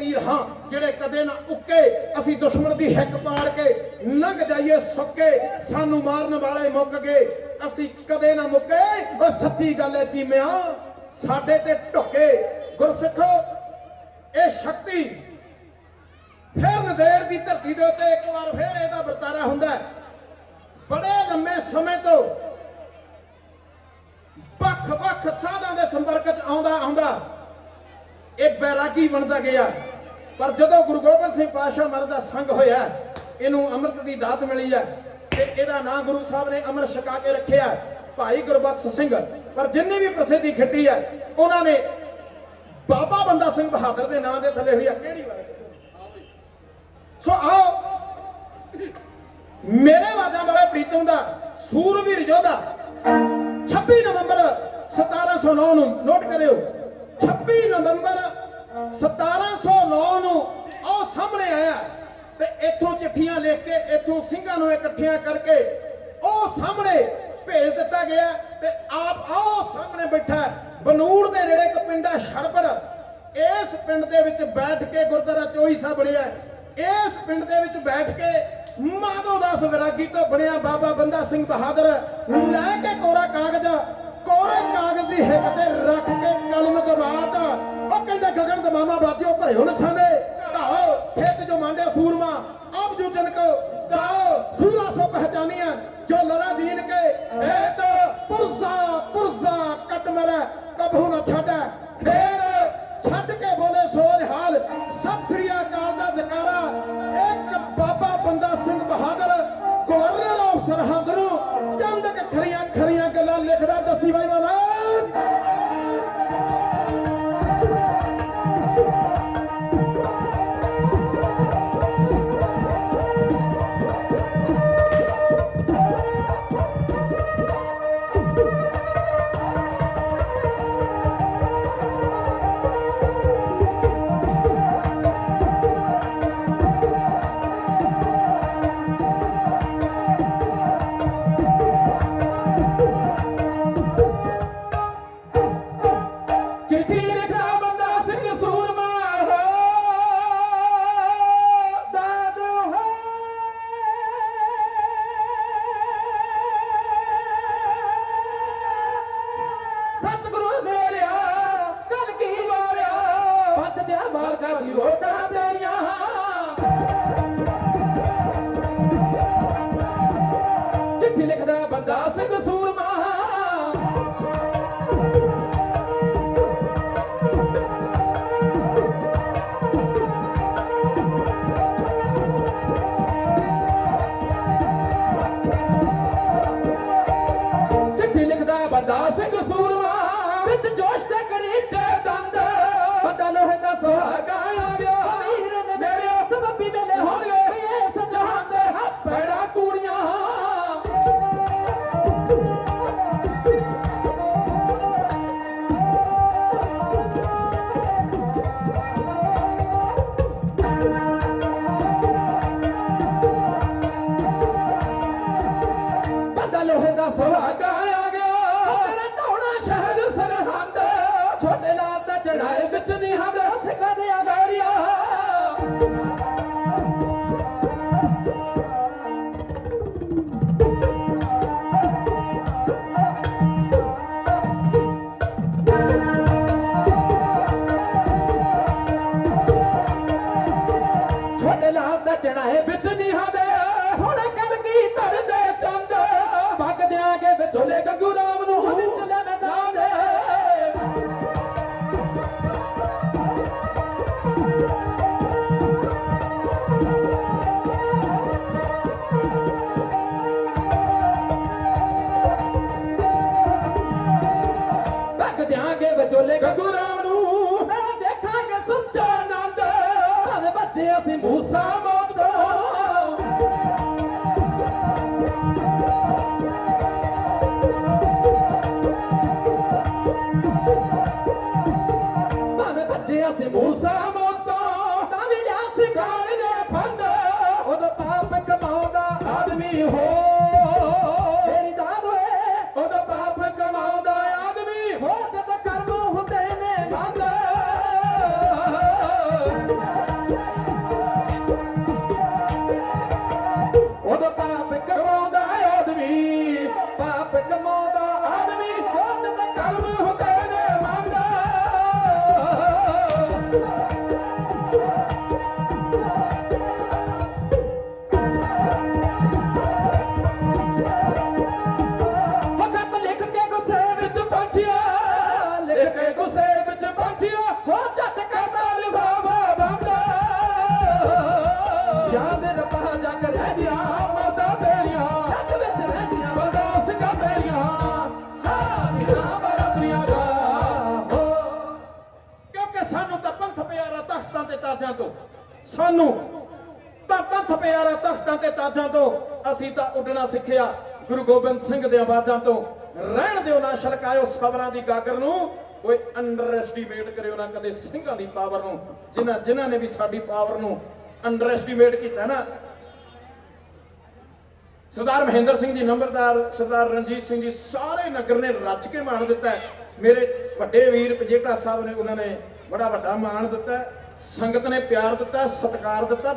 ਤੀਰ ਹਾਂ, ਜਿਹੜੇ ਕਦੇ ਨਾ ਉੱਕੇ, ਅਸੀਂ ਦੁਸ਼ਮਣ ਦੀ ਹਿੱਕ ਪਾੜ ਕੇ ਲੰਘ ਜਾਈਏ, ਸੁੱਕੇ, ਸਾਨੂੰ ਮਾਰਨ ਵਾਲੇ ਮੁੱਕ ਗਏ। ਅਸੀਂ ਕਦੇ ਨਾ ਮੁੱਕੇ ਉਹ ਸੱਚੀ ਗੱਲ ਹੈ ਚੀਮਿਆ ਸਾਡੇ ਤੇ ਢੁੱਕੇ। ਗੁਰਸਿੱਖੋ, ਇਹ ਸ਼ਕਤੀ ਫਿਰ ਨਦੇੜ ਦੀ ਧਰਤੀ ਦੇ ਉੱਤੇ ਇੱਕ ਵਾਰ ਫਿਰ ਇਹਦਾ ਵਰਤਾਰਾ ਹੁੰਦਾ ਬੜੇ ਲੰਮੇ ਸਮੇਂ ਤੋਂ ਵੱਖ-ਵੱਖ ਸਾਧਾਂ ਦੇ ਸੰਪਰਕ 'ਚ ਆਉਂਦਾ ਆਉਂਦਾ ਇਹ ਬੈਰਾਗੀ ਬਣਦਾ ਗਿਆ। ਪਰ ਜਦੋਂ ਗੁਰੂ ਗੋਬਿੰਦ ਸਿੰਘ ਪਾਤਸ਼ਾਹ ਮਹਾਰਾਜ ਦਾ ਸੰਗ ਹੋਇਆ, ਇਹਨੂੰ ਅੰਮ੍ਰਿਤ ਦੀ ਦਾਤ ਮਿਲੀ ਹੈ ਤੇ ਇਹਦਾ ਨਾਂ ਗੁਰੂ ਸਾਹਿਬ ਨੇ ਅੰਮ੍ਰਿਤ ਛਕਾ ਕੇ ਰੱਖਿਆ, ਭਾਈ ਗੁਰਬਖਸ਼ ਸਿੰਘ। ਪਰ ਜਿੰਨੀ ਵੀ ਪ੍ਰਸਿੱਧੀ ਖੱਟੀ ਹੈ ਉਹਨਾਂ ਨੇ ਬਾਬਾ ਬੰਦਾ ਸਿੰਘ ਬਹਾਦਰ ਦੇ ਨਾਂ ਦੇ ਥੱਲੇ ਹੋਈ ਆ। ਕਿਹੜੀ ਵਾਰ? ਸੋ ਆਓ, ਮੇਰੇ ਵਾਜਾਂ ਵਾਲੇ ਪ੍ਰੀਤਮ ਦਾ ਸੂਰਵੀਰ ਯੋਧਾ 26 ਨਵੰਬਰ 1709 ਨੂੰ ਨੋਟ ਕਰਿਓ। 26 ਨਵੰਬਰ 1709 ਸਾਹਮਣੇ ਆਇਆ ਤੇ ਇੱਥੋਂ ਚਿੱਠੀਆਂ ਲਿਖ ਕੇ ਇੱਥੋਂ ਸਿੰਘਾਂ ਨੂੰ ਇਕੱਠਿਆਂ ਕਰਕੇ ਉਹ ਸਾਹਮਣੇ ਭੇਜ ਦਿੱਤਾ ਗਿਆ ਤੇ ਆਪ ਆਓ ਸਾਹਮਣੇ ਬੈਠਾ ਬਨੂੜ ਦੇ ਨੇੜੇ ਇੱਕ ਪਿੰਡ ਆ ਇਸ ਪਿੰਡ ਦੇ ਵਿੱਚ ਬੈਠ ਕੇ ਗੁਰਦੁਆਰਾ ਚੋਈ ਸਾਹਿਬ ਬਣਿਆ ਇਸ ਪਿੰਡ ਦੇ ਵਿੱਚ ਬੈਠ ਕੇ ਮਾਧੋ ਦਾਸ ਵਿਰਾਗੀ ਤੋਂ ਬਣਿਆ ਬਾਬਾ ਬੰਦਾ ਸਿੰਘ ਬਹਾਦਰ। ਲੈ ਕੇ ਕੋਰਾ ਕਾਗਜ਼, ਕੋਰੇ ਕਾਗਜ਼ ਦੀ ਹਿੱਕ ਤੇ ਰੱਖ ਕੇ ਕਲਮ ਦਬਾਤ ਉਹ ਕਹਿੰਦਾ, ਗਗਨ ਦਮਾਮਾ ਬਾਜਿਓ, ਭਰੇ ਹੁਣ ਸਾਨੇ ਖੇਤ ਜੋ ਮੰਡਿਆ ਸੂਰਮਾ ਅਬ ਜੋ ਲਿਖਦਾ ਬੰਦਾ ਸਿੰਘ ਸੂਰਮਾ ਵਿੱਚ ਜੋਸ਼ ਤੇ ਕਰੀ ਚੈ ਦਾ ਚੜਾਏ ਵਿੱਚ ਨਹੀਂ ਹੰਦ ਹੁਣ ਕਲ ਕੀ ਧਰਦੇ ਚੰਦ? ਵਗ ਦਿਆਂਗੇ ਵਿਚੋਲੇ ਗੱਗੂ ਰਾਮ ਨੂੰ। ਮੈਦਾਨ ਦੇ। ਵਗ ਦਿਆਂਗੇ ਵਿਚੋਲੇ ਗੱਗੂ ਰਾਮ ਨੂੰ। ਦੇਖਾਂਗੇ ਸੁੱਚਾ ਆਨੰਦ। ਭਾਵੇਂ ਬੱਚੇ ਅਸੀਂ ਮੂਸਾ ਬਚਿਆ ਮੂਸਾ ਮੋਤੋਂ ਉਹਦਾ ਪਾਪ ਕਮਾਉਂਦਾ ਆਦਮੀ ਹੋ। ਤੇਰੀ ਦਾਦ ਹੋਏ ਉਹਦਾ ਪਾਪ ਕਮਾਉਂਦਾ ਆਦਮੀ ਉਹਦਾ ਪਾਪ ਕਮਾਉਂਦਾ ਆਦਮੀ ਪਾਪ ਕਮਾਉਂਦਾ ਆਦਮੀ। ਹੋ ਜਦ ਕਰਮ ਹੁੰਦੇ ਤਾਜਾਂ ਤੋਂ। ਸਾਨੂੰ ਤਾਂ ਤੱਥ ਪਿਆਰਾ ਤਖਤਾਂ ਤੇ ਤਾਜਾਂ ਤੋਂ। ਅਸੀਂ ਤਾਂ ਉੱਡਣਾ ਸਿੱਖਿਆ ਗੁਰੂ ਗੋਬਿੰਦ ਸਿੰਘ ਦੇ ਆਵਾਜ਼ਾਂ ਤੋਂ। ਰਹਿਣ ਦਿਓ ਨਾ ਛਲਕਾਇਓ ਸਬਰਾਂ ਦੀ ਗਾਗਰ ਨੂੰ। ਕੋਈ ਅੰਡਰ ਐਸਟੀਮੇਟ ਕਰਿਓ ਨਾ ਕਦੇ ਸਿੰਘਾਂ ਦੀ ਪਾਵਰ ਨੂੰ। ਜਿਨ੍ਹਾਂ ਜਿਨ੍ਹਾਂ ਨੇ ਵੀ ਸਾਡੀ ਪਾਵਰ ਨੂੰ ਅੰਡਰ ਐਸਟੀਮੇਟ ਕੀਤਾ ਨਾ। ਸਰਦਾਰ ਮਹਿੰਦਰ ਸਿੰਘ ਜੀ, ਨੰਬਰਦਾਰ ਸਰਦਾਰ ਰਣਜੀਤ ਸਿੰਘ ਜੀ, ਸਾਰੇ ਨਗਰ ਨੇ ਰੱਜ ਕੇ ਮਾਣ ਦਿੱਤਾ। ਮੇਰੇ ਵੱਡੇ ਵੀਰ ਪਜੇਟਾ ਸਾਹਿਬ ਨੇ, ਉਹਨਾਂ ਨੇ ਬੜਾ ਵੱਡਾ ਮਾਣ ਦਿੱਤਾ। ਸੰਗਤ ਨੇ ਪਿਆਰ ਦਿੱਤਾ ਸਤਿਕਾਰ ਦਿੱਤਾ।